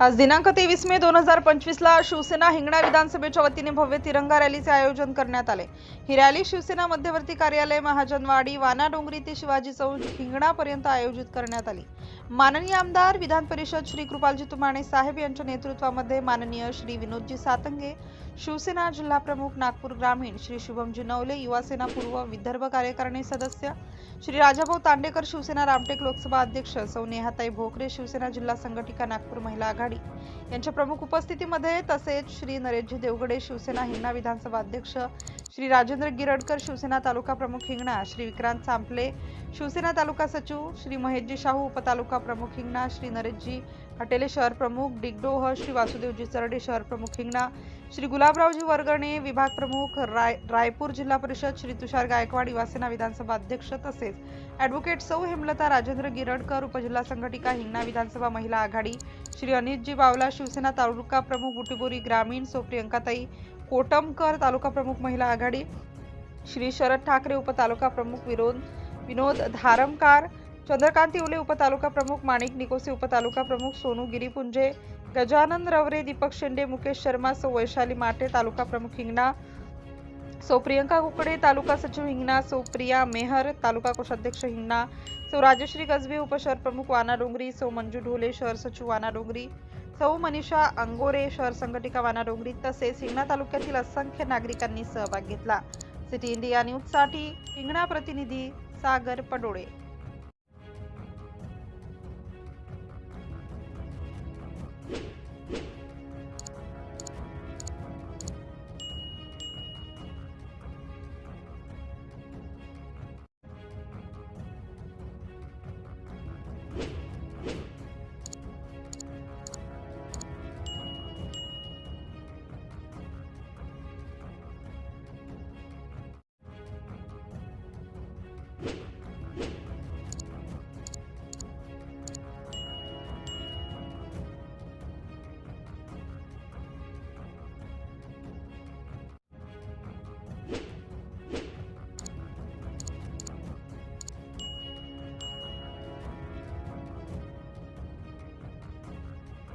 आज दिनांक तेवीस मे दोन हजार पंचवीसला शिवसेना हिंगणा विधानसभेच्या वतीने भव्य तिरंगा रॅलीचे आयोजन करण्यात आले. ही रॅली शिवसेना मध्यवर्ती कार्यालय महाजनवाडी वाना डोंगरी ते शिवाजी चौक हिंगणापर्यंत आयोजित करण्यात आली. माननीय आमदार विधान परिषद श्री कृपालजी तुमाणे साहेब यांच्या नेतृत्वामध्ये माननीय श्री विनोदजी सातंगे शिवसेना जिल्हा प्रमुख नागपूर ग्रामीण श्री शुभमजी नवले युवासेना पूर्व विदर्भ कार्यकारिणी सदस्य श्री राजाभाऊ तांडेकर शिवसेना रामटेक लोकसभा अध्यक्ष सौ नेहाताई भोकरे शिवसेना जिल्हा संघटिका नागपूर महिला आघाडी यांच्या प्रमुख उपस्थितीमध्ये तसेच श्री नरेशजी देवगडे शिवसेना हिंगणा विधानसभा अध्यक्ष श्री राजेंद्र गिरडकर शिवसेना तालुका प्रमुख हिंगणा श्री विक्रांत सांपले शिवसेना तालुका सचिव श्री महेशजी शाहू उपतालुका प्रमुख हिंगणा श्री नरेशजी हटेले शहर प्रमुख डिगडोह श्री वासुदेवजी चरडे शहर प्रमुख हिंगणा श्री गुलाबरावजी वर्गणे विभाग प्रमुख राय रायपूर जिल्हा परिषद श्री तुषार गायकवाड युवासेना विधानसभा अध्यक्ष तसेच ॲडव्होकेट सौ हेमलता राजेंद्र गिरडकर उपजिल्हा संघटिका हिंगणा विधानसभा महिला आघाडी श्री अनितजी बावला शिवसेना तालुका प्रमुख बुटीबोरी ग्रामीण सो प्रियंकाताई कोटमकर तालुका प्रमुख महिला आघाडी श्री शरद ठाकरे उपतालुका प्रमुख विरोध विनोद धारमकार चंद्रकांत येवले उपतालुका प्रमुख माणिक निकोसे उपतालुका प्रमुख सोनू गिरीपुंजे गजानन रवरे दीपक शेंडे मुकेश शर्मा सौ वैशाली माटे तालुका प्रमुख हिंगणा सौ प्रियंका कुकडे तालुका सचिव हिंगणा सौ प्रिया मेहर तालुका कोषाध्यक्ष हिंगणा सौ राजश्री गजबे उपशहर प्रमुख वाना डोंगरी सौ मंजू ढोले शहर सचिव वाना डोंगरी सौ मनीषा अंगोरे शहर संघटिका वानाडोंगरी तसेच हिंगणा तालुक्यातील असंख्य नागरिकांनी सहभाग घेतला. सिटी इंडिया न्यूजसाठी हिंगणा प्रतिनिधी सागर पडोळे.